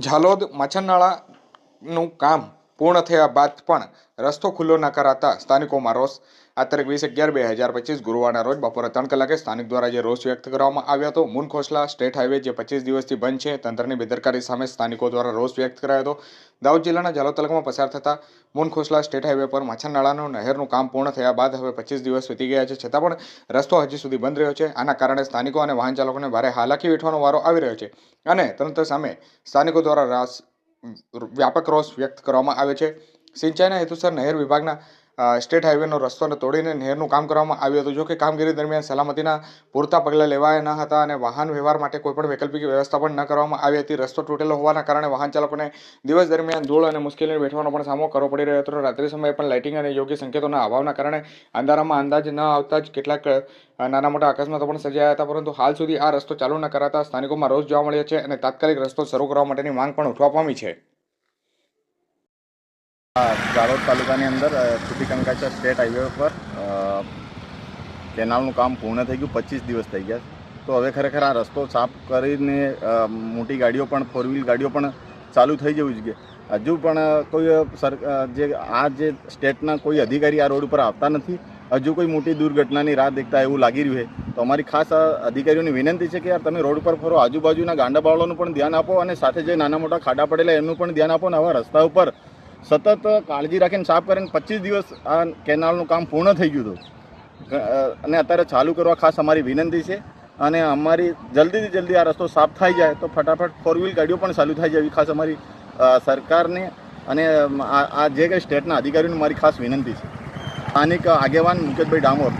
ઝાલોદ માછરનાળાનું કામ પૂર્ણ થયા બાદ પણ રસ્તો ખુલ્લો ન કરાતા સ્થાનિકોમાં રોષ. આ તારીખ વીસ અગિયાર બે હજાર પચીસ ગુરુવારના રોજ બપોરે ત્રણ કલાકે સ્થાનિક દ્વારા જે રોષ વ્યક્ત કરવામાં આવ્યો હતો મુનખોસલા સ્ટેટ હાઈવે જે પચીસ દિવસથી બંધ છે, તંત્રની બેદરકારી સામે સ્થાનિકો દ્વારા રોષ વ્યક્ત કરાયો હતો. દાહોદ જિલ્લાના ઝાલોદ તાલુકામાં પસાર થતા મુનખોસલા સ્ટેટ હાઈવે પર માછનનાળાનું નહેરનું કામ પૂર્ણ થયા બાદ હવે પચીસ દિવસ વીતી ગયા છે, છતાં પણ રસ્તો હજી સુધી બંધ રહ્યો છે. આના કારણે સ્થાનિકો અને વાહન ચાલકોને ભારે હાલાકી વેઠવાનો વારો આવી રહ્યો છે અને તંત્ર સામે સ્થાનિકો દ્વારા રાસ વ્યાપક રોષ વ્યક્ત કરવામાં આવે છે. સિંચાઈના હેતુસર નહેર વિભાગના સ્ટેટ હાઈવેનો રસ્તોને તોડીને નહેરનું કામ કરવામાં આવ્યું હતું. જો કે કામગીરી દરમિયાન સલામતીના પૂરતા પગલાં લેવાયા ન હતા અને વાહન વ્યવહાર માટે કોઈપણ વૈકલ્પિક વ્યવસ્થા પણ ન કરવામાં આવી હતી. રસ્તો તૂટેલો હોવાના કારણે વાહન ચાલકોને દિવસ દરમિયાન ધૂળ અને મુશ્કેલીને વેઠવાનો પણ સામનો કરવો પડી રહ્યો હતો. રાત્રિ સમયે પણ લાઇટિંગ અને યોગ્ય સંકેતોના અભાવના કારણે અંધારામાં અંદાજ ન આવતા જ કેટલાક નાના મોટા અકસ્માતો પણ સર્જાયા હતા. પરંતુ હાલ સુધી આ રસ્તો ચાલુ ન કરાતા સ્થાનિકોમાં રોષ જોવા મળ્યો છે અને તાત્કાલિક રસ્તો શરૂ કરવા માટેની માંગ પણ ઉઠવા પામી છે. જાલોદ તાલુકાની અંદર કંકાચા સ્ટેટ હાઈવે પર કેનાલનું કામ પૂર્ણ થઈ ગયું, પચીસ દિવસ થઈ ગયા તો હવે ખરેખર આ રસ્તો સાફ કરીને મોટી ગાડીઓ પણ ફોર વ્હીલ ગાડીઓ પણ ચાલુ થઈ જવું જોઈએ. હજુ પણ કોઈ સર જે, આ જે સ્ટેટના કોઈ અધિકારી આ રોડ ઉપર આવતા નથી, હજુ કોઈ મોટી દુર્ઘટનાની રાહ દેખતા એવું લાગી રહ્યું છે. તો અમારી ખાસ અધિકારીઓની વિનંતી છે કે યાર તમે રોડ ઉપર ફરો, આજુબાજુના ગાંડા બાવળોનું પણ ધ્યાન આપો અને સાથે જે નાના મોટા ખાડા પડેલા એમનું પણ ધ્યાન આપો અને આવા રસ્તા ઉપર સતત કાળજી રાખીને સાફ કરીને પચીસ દિવસ આ કેનાલનું કામ પૂર્ણ થઈ ગયું હતું. અને અત્યારે ચાલુ કરવા ખાસ અમારી વિનંતી છે અને અમારી જલ્દીથી જલ્દી આ રસ્તો સાફ થઈ જાય તો ફટાફટ ફોર વ્હીલ ગાડીઓ પણ ચાલુ થઈ જાય એવી ખાસ અમારી સરકારને અને આ જે કંઈ સ્ટેટના અધિકારીઓને મારી ખાસ વિનંતી છે. સ્થાનિક આગેવાન મુકેશભાઈ ડામોર